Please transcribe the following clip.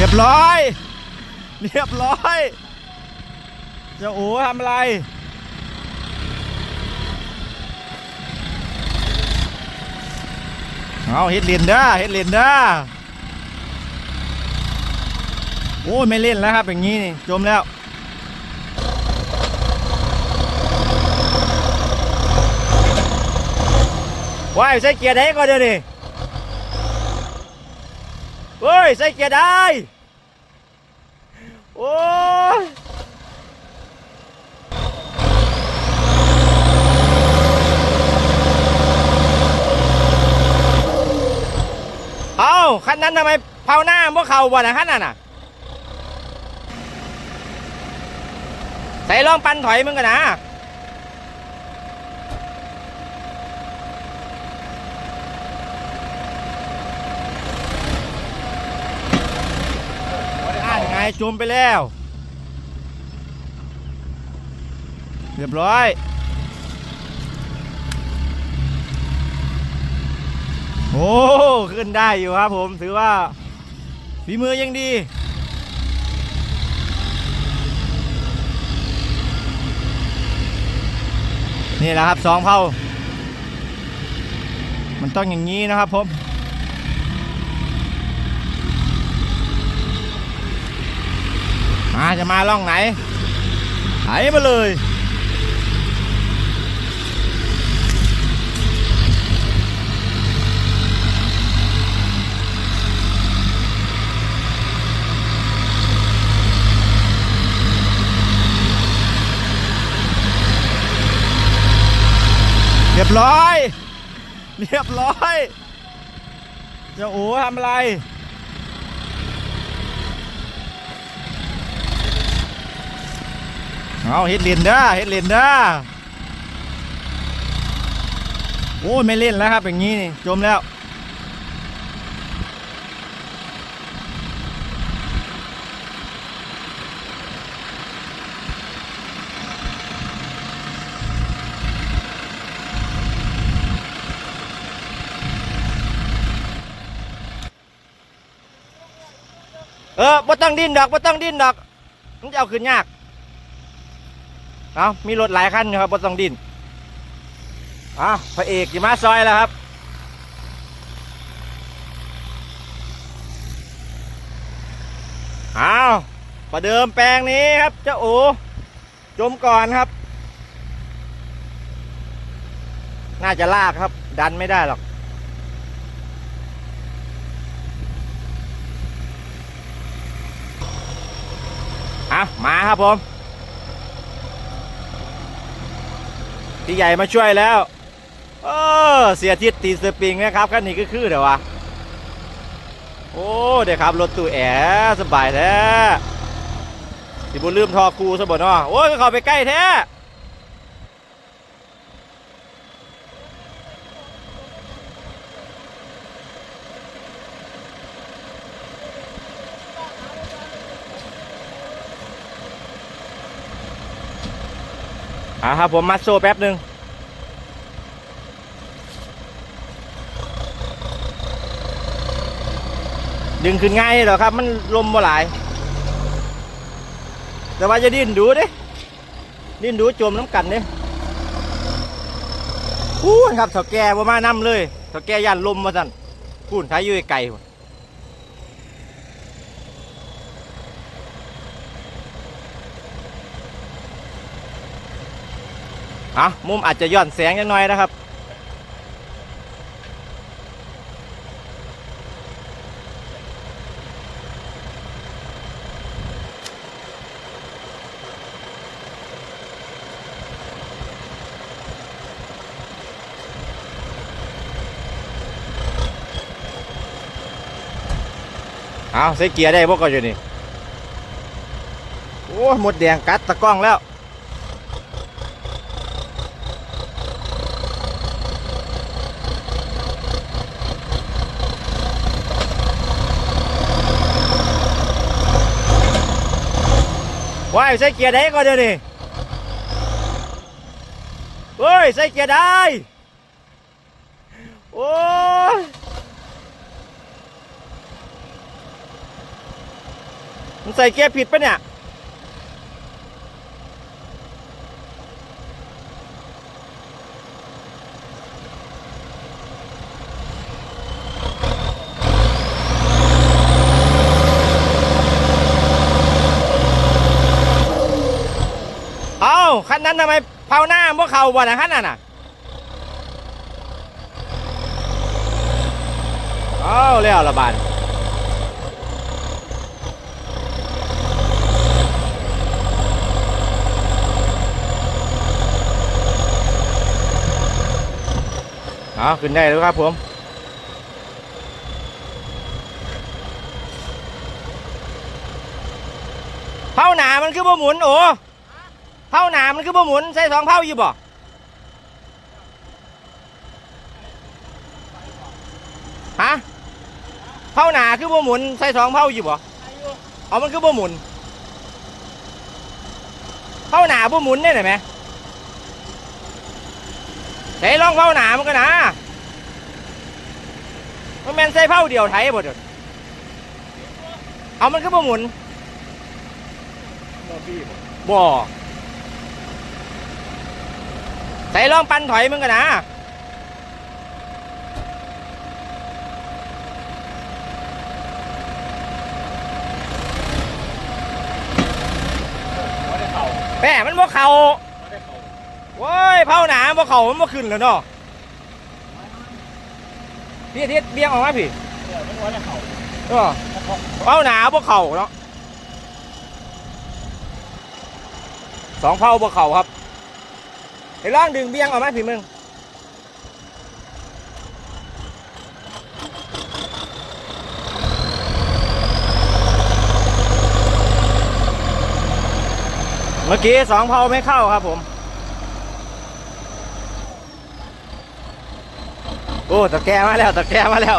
เรียบร้อย เรียบร้อยจ้าโอ้ทำอะไร เอาเฮ็ดเลนเด้อเฮ็ดเลนเด้อโอ้ยไม่เล่นแล้วครับ อย่างนี้นี่จมแล้วว้ายใส่เกียร์ได้ก่อนเดี๋ยวนี้ เฮ้ย ใส่เกียร์ได้ โอ้ยเอาคันนั้นทำไมเผาหน้าพวกเขาบ่นะคันนั้นน่ะ ใส่ลองปันถอยมึงกันนะ อ่านไงจมไปแล้ว เรียบร้อยโอ้ขึ้นได้อยู่ครับผมถือว่าฝีมือยังดี นี่แหละครับสองเผามันต้องอย่างนี้นะครับผม มาจะมาล่องไหนไหนมาเลยเรียบร้อย เรียบร้อยจ้าโอ้ทำอะไร เอาเฮ็ดเล่นเด้อเฮ็ดเล่นเด้อโอ้ยไม่เล่นแล้วครับ อย่างนี้จมแล้ว เออบ่ต้องดิ้นดอกบ่ต้องดิ้นดอก มันจะเอาขึ้นยาก เอามีรถหลายคันอยู่ครับบ่ต้องดินอะพระเอกอยู่มาซอยแล้วครับเอาประเดิมแปลงนี้ครับเจ้าโอจมก่อนครับ น่าจะลากครับ ดันไม่ได้หรอกอะมาครับผม พี่ใหญ่มาช่วยแล้ว เออเสียทิศตีสปริงนะครับขั้นนี้ก็คือเดี๋ยววะโอ้เดี๋ยวครับรถตู้แอร์สบายแท้สิบุลืมทอคูซะบ่เนาะโอ้ยก็เข้าไปใกล้แท้ อะครับผมมาโซ่แป๊บหนึ่งดึงขึ้นง่ายเหรอครับ มันลมบ่หลาย แต่ว่าจะดิ้นดูด้ดิ้นดูจมน้ำกันเด้พูนครับเถาแก่บ่มานํเลยเถาแก่ยันลมมาสั่นพูนท้ายยู่ไกลพุ่น อะมุมอาจจะย่อนแสงยังน้อยนะครับ เอาใส่เกียร์ได้พวกก็อยู่นี่ โอ้หมดแดงกัดตะกล้องแล้ว ว้ายใส่เกียร์ได้ก่อนเดี๋ยวนี้เฮ้ยใส่เกียร์ได้โอ้ยมันใส่เกียร์ผิดปะเนี่ย นนั้นทำไมเผาหน้าพวกเขาบ่นะคันนั้นน่ะเอ้าแล้วละบานเอาขึ้นได้แล้วครับผมเผาหนามันคือบ่หมุนโอ้ เผาหนามันคือบ่หมุนใส่สองเผาอยู่บ่ฮะเผาหนาคือบ่หมุนใส่สองเผาอยู่บ่เอามันคือบ่หมุนเผาหนาบ่หมุนได้ไหมใส่ลองเผาหนามันก็นะมันแม่นใส่เผาเดียวไทยบ่เด้อเอามันคือบ่หมุนบอบี้บ่บ่ ใส่ลองปันถอยมึงกันนะแม่มันบ่เข่าโว้ยเผาหนาบ่เข่ามันบ่ขึ้นแล้วเนาะพี่ทิตย์เบี้ยงออกมาพี่เออมันบ่ได้เข่าเออเผาหนาบ่เข่าเนาะสองเผาบ่เข่าครับ ไอ้ล่างดึงเบี้ยงออกมาพี่มึงเมื่อกี้สองเผาไม่เข้าครับผม โอ้ตะแกมาแล้วตะแกมาแล้ว